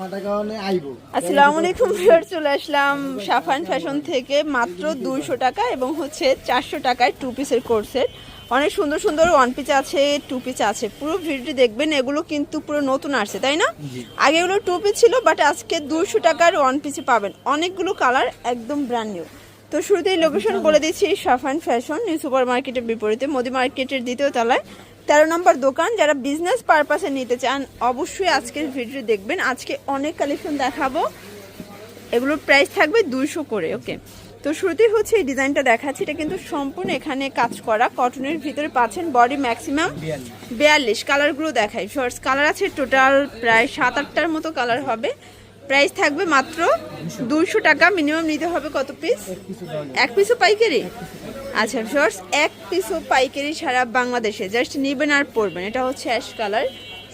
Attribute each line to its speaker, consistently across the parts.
Speaker 1: আসসালামু আলাইকুম ভিউয়ার চলে আসলাম সাফান ফ্যাশন থেকে মাত্র দুইশো টাকা এবং হচ্ছে চারশো টাকায় টু পিসের কোর্সের অনেক সুন্দর সুন্দর ওয়ান পিস আছে টু পিস আছে। পুরো ভিডিওটি দেখবেন এগুলো কিন্তু পুরো নতুন আসছে তাই না? আগে এগুলো টু পিস ছিল বাট আজকে দুশো টাকার ওয়ান পিসে পাবেন। অনেকগুলো কালার একদম ব্র্যান্ড নিউ তো শুরুতেই লোকেশন বলে দিচ্ছি সাফান ফ্যাশন নিউ সুপার মার্কেটের বিপরীতে মোদি মার্কেটের দ্বিতীয় তলায়। তেরো নম্বর দোকান, যারা বিজনেস পারপাসে নিতে চান, অবশ্যই আজকের ভিডিও দেখবেন। আজকে অনেক কালেকশন দেখাবো। এগুলোর প্রাইস থাকবে দুইশো করে ওকে তো শুরুতেই হচ্ছে এই ডিজাইনটা দেখাচ্ছি। এটা কিন্তু সম্পূর্ণ এখানে কাজ করা। কটনের ভিতরে পাচ্ছেন বডি ম্যাক্সিমাম বিয়াল্লিশ। কালারগুলো দেখাই। শর্টস কালার আছে টোটাল প্রায় সাত, আটটার মতো কালার হবে। প্রাইস থাকবে মাত্র দুইশো টাকা। মিনিমাম নিতে হবে কত পিস এক পিসও পাইকারি? আচ্ছা শর্টস এক পিসও পাইকারি সারা বাংলাদেশে জাস্ট নেবেন আর পরবেন। এটা হচ্ছে অ্যাশ কালার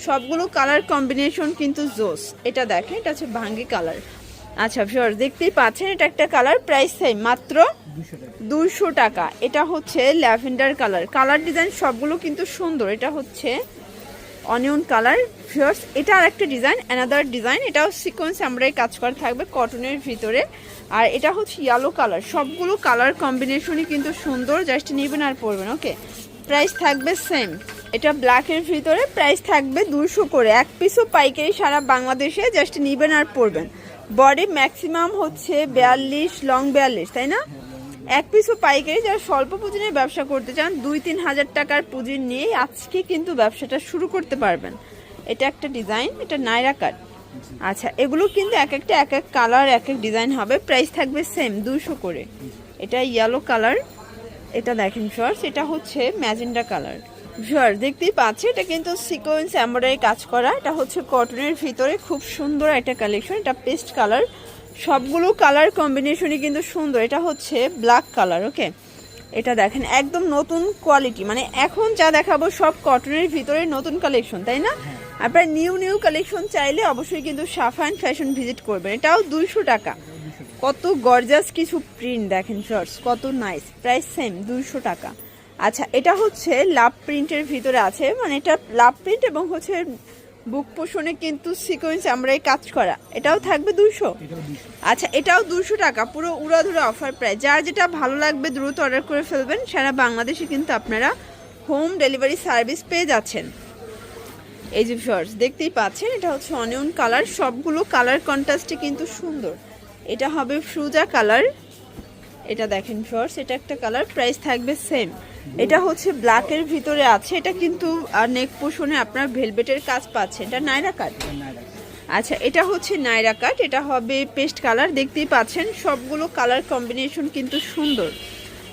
Speaker 1: সবগুলো কালার কম্বিনেশন কিন্তু জোস। এটা দেখেন, এটা হচ্ছে ভাঙ্গি কালার আচ্ছা ফিওর দেখতেই পাচ্ছেন, এটা একটা কালার প্রাইস সেম মাত্র দুশো টাকা। এটা হচ্ছে ল্যাভেন্ডার কালার কালার ডিজাইন সবগুলো কিন্তু সুন্দর। এটা হচ্ছে অনিয়ন কালার ফিওর্স এটা আর একটা ডিজাইন অ্যানাদার ডিজাইন এটাও সিকোয়েন্স আমরাই কাজ করা থাকবে কটনের ভিতরে। আর এটা হচ্ছে ইয়েলো কালার সবগুলো কালার কম্বিনেশনই কিন্তু সুন্দর জাস্ট নেবেন আর পরবেন ওকে প্রাইস থাকবে সেম এটা ব্ল্যাকের ভিতরে প্রাইস থাকবে দুশো করে, এক পিসও পাইকারি সারা বাংলাদেশে জাস্ট নেবেন আর পরবেন। বডি ম্যাক্সিমাম হচ্ছে বিয়াল্লিশ লং বিয়াল্লিশ, তাই না? এক পিসও পাইকারি যারা স্বল্প পুঁজি নিয়ে ব্যবসা করতে চান, দুই তিন হাজার টাকার পুঁজি নিয়ে আজকে কিন্তু ব্যবসাটা শুরু করতে পারবেন। এটা একটা ডিজাইন এটা নাইরা কাট আচ্ছা এগুলো কিন্তু এক একটা, এক এক কালার এক এক ডিজাইন হবে। প্রাইস থাকবে সেম দুশো করে। এটা ইয়েলো কালার এটা দেখেন শর্টস এটা হচ্ছে ম্যাজেন্ডা কালার শর্ট দেখতেই পাচ্ছি এটা কিন্তু সিকোয়েন্স এমব্রয়ডারি কাজ করা। এটা হচ্ছে কটনের ভিতরে খুব সুন্দর একটা কালেকশন এটা পেস্ট কালার সবগুলো কালার কম্বিনেশনই কিন্তু সুন্দর। এটা হচ্ছে ব্ল্যাক কালার ওকে এটা দেখেন একদম নতুন কোয়ালিটি মানে এখন যা দেখাবো সব কটনের ভিতরে নতুন কালেকশন তাই না? আপনার নিউ নিউ কালেকশন চাইলে অবশ্যই কিন্তু সাফান ফ্যাশন ভিজিট করবেন। এটাও দুইশো টাকা। কত গর্জাস কিছু প্রিন্ট দেখেন শর্টস কত নাইস প্রাইস সেম দুইশো টাকা। আচ্ছা এটা হচ্ছে লাভ প্রিন্টের ভিতরে আছে। মানে এটা লাভ প্রিন্ট এবং হচ্ছে বুক পোষণে কিন্তু সিকোয়েন্স আমরাই কাজ করা। এটাও থাকবে দুশো? আচ্ছা এটাও দুশো টাকা পুরো উড়াধুরা অফার প্রায় যার যেটা ভালো লাগবে দ্রুত অর্ডার করে ফেলবেন সারা বাংলাদেশে কিন্তু আপনারা হোম ডেলিভারি সার্ভিস পেয়ে যাচ্ছেন। এই যে শর্টস দেখতেই পাচ্ছেন এটা হচ্ছে অনিয়ন কালার সবগুলো কালার কন্ট্রাস্টে কিন্তু সুন্দর। এটা হবে ফ্রুজা কালার এটা দেখেন শর্টস এটা একটা কালার প্রাইস থাকবে সেম এটা হচ্ছে ব্ল্যাকের ভিতরে আছে এটা কিন্তু নেক পোষণে আপনার ভেলভেটের কাজ পাচ্ছে। এটা নাইরা কাট আচ্ছা এটা হচ্ছে নাইরা কাট এটা হবে পেস্ট কালার দেখতেই পাচ্ছেন সবগুলো কালার কম্বিনেশন কিন্তু সুন্দর।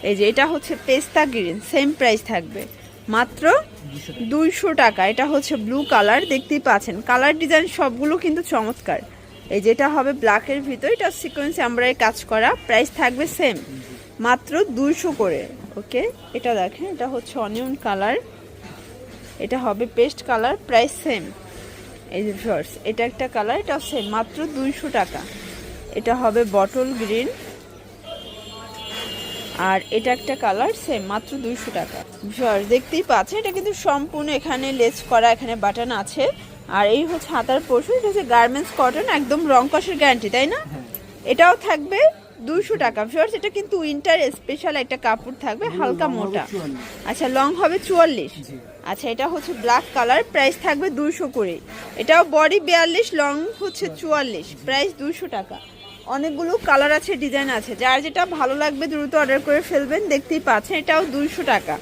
Speaker 1: এই যে এটা হচ্ছে পেস্তা গ্রিন সেম প্রাইস থাকবে। মাত্র দুইশো টাকা। এটা হচ্ছে ব্লু কালার দেখতেই পাচ্ছেন। কালার ডিজাইন সবগুলো কিন্তু চমৎকার। এই যেটা হবে ব্ল্যাকের ভিতর, এটা সিকোয়েন্স আমরাই কাজ করা। প্রাইস থাকবে সেম মাত্র দুইশো করে ওকে এটা দেখেন, এটা হচ্ছে অনিয়ন কালার এটা হবে পেস্ট কালার প্রাইস সেম এই যে শর্টস এটা একটা কালার এটা সেম মাত্র দুইশো টাকা। এটা হবে বটল গ্রিন আর এটা একটা কালার সেম মাত্র দুইশো টাকা। শর্টস দেখতেই পাচ্ছেন, এটা কিন্তু সম্পূর্ণ এখানে লেস করা, এখানে বাটন আছে। আর এই হচ্ছে হাতার পোর্শন এটা হচ্ছে গার্মেন্টস কটন একদম রং কষের গ্যারান্টি তাই না? এটাও থাকবে দুইশো টাকা। শর্টস এটা কিন্তু উইন্টার স্পেশাল একটা কাপড় থাকবে হালকা মোটা। আচ্ছা লং হবে চুয়াল্লিশ। আচ্ছা এটা হচ্ছে ব্ল্যাক কালার প্রাইস থাকবে দুইশো করে এটাও বডি বিয়াল্লিশ লং হচ্ছে চুয়াল্লিশ প্রাইস দুইশো টাকা। অনেকগুলো কালার আছে ডিজাইন আছে। যার যেটা ভালো লাগবে দ্রুত অর্ডার করে ফেলবেন দেখতেই পাচ্ছেন এটাও দুইশো টাকা।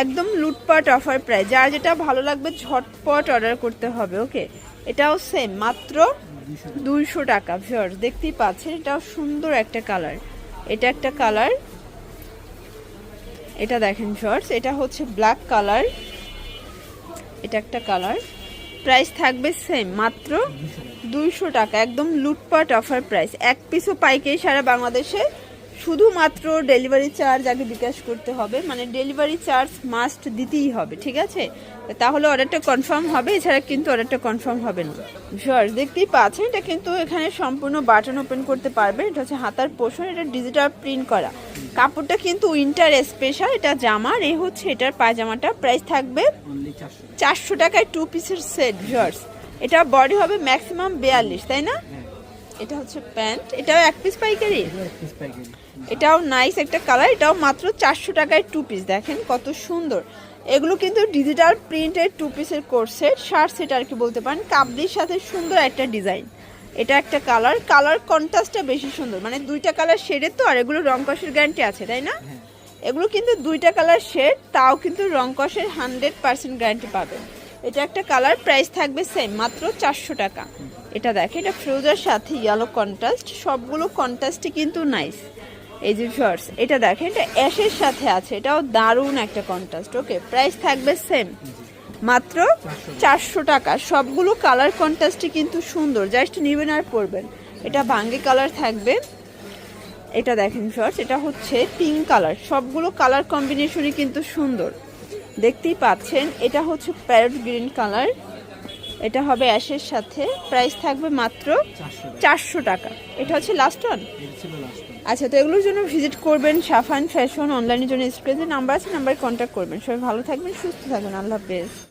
Speaker 1: একদম লুটপাট অফার প্রাইস। যার যেটা ভালো লাগবে, ঝটপট অর্ডার করতে হবে ওকে এটাও সেম মাত্র দুইশো টাকা ভিওর্স দেখতেই পাচ্ছেন, এটাও সুন্দর একটা কালার এটা একটা কালার এটা দেখেন শর্টস এটা হচ্ছে ব্ল্যাক কালার এটা একটা কালার প্রাইস থাকবে সেম মাত্র দুইশো টাকা, একদম লুটপাট অফার প্রাইস এক পিসও পাইকারি সারা বাংলাদেশে শুধুমাত্র ডেলিভারি চার্জ আগে বিকাশ করতে হবে মানে ডেলিভারি চার্জ মাস্ট দিতেই হবে ঠিক আছে? তাহলে অর্ডারটা কনফার্ম হবে এছাড়া কিন্তু অর্ডারটা কনফার্ম হবে না। শর্ট দেখতেই পাচ্ছেন এটা কিন্তু এখানে সম্পূর্ণ বাটন ওপেন করতে পারবে এটা হচ্ছে হাতার পোষণ এটা ডিজিটাল প্রিন্ট করা। কাপড়টা কিন্তু উইন্টার স্পেশাল এটা জামার এই হচ্ছে এটার পায়জামাটা প্রাইস থাকবে চারশো টাকায় টু পিসের সেট ভিউয়ার্স এটা বডি হবে ম্যাক্সিমাম বিয়াল্লিশ তাই না?
Speaker 2: হ্যাঁ।
Speaker 1: এটা হচ্ছে প্যান্ট এটাও এক পিস পাইকারি? এটাও নাইস একটা কালার এটাও মাত্র চারশো টাকায় টু পিস দেখেন কত সুন্দর। এগুলো কিন্তু ডিজিটাল প্রিন্টের টু পিসের কোর্সের শার্ট সেট আর কি বলতে পারেন। কাবলির সাথে সুন্দর একটা ডিজাইন এটা একটা কালার কালার কন্ট্রাস্টটা বেশি সুন্দর। মানে দুইটা কালার শেডের তো আর এগুলো রং কষের গ্যারান্টি আছে তাই না?
Speaker 2: হ্যাঁ।
Speaker 1: এগুলো কিন্তু দুইটা কালার শেড তাও কিন্তু রং কষের হান্ড্রেড পার্সেন্ট গ্যারান্টি পাবেন এটা একটা কালার প্রাইস থাকবে সেম মাত্র চারশো টাকা। এটা দেখে, এটা ফ্রোজার সাথে ইয়েলো কন্ট্রাস্ট সবগুলো কন্ট্রাস্টই কিন্তু নাইস এই যে শর্টস এটা দেখেন এটা অ্যাশের সাথে আছে, এটাও দারুণ একটা কন্ট্রাস্ট ওকে প্রাইস থাকবে সেম মাত্র চারশো টাকা, সবগুলো কালার কন্ট্রাস্টই কিন্তু সুন্দর জাস্ট নেবেন আর পরবেন। এটা ভাঙ্গি কালার থাকবে। এটা দেখেন শর্টস এটা হচ্ছে পিঙ্ক কালার সবগুলো কালার কম্বিনেশনই কিন্তু সুন্দর। দেখতেই পাচ্ছেন, এটা হচ্ছে প্যারট গ্রিন কালার এটা হবে অ্যাশের সাথে। প্রাইস থাকবে মাত্র
Speaker 2: চারশো টাকা।
Speaker 1: এটা হচ্ছে লাস্ট
Speaker 2: লাস্ট
Speaker 1: আচ্ছা তো এগুলোর জন্য ভিজিট করবেন সাফান ফ্যাশন অনলাইনের জন্য স্ক্রিনে নাম্বার আছে নাম্বারে কন্ট্যাক্ট করবেন। সবাই ভালো থাকবেন সুস্থ থাকবেন। আল্লাহ হাফেজ।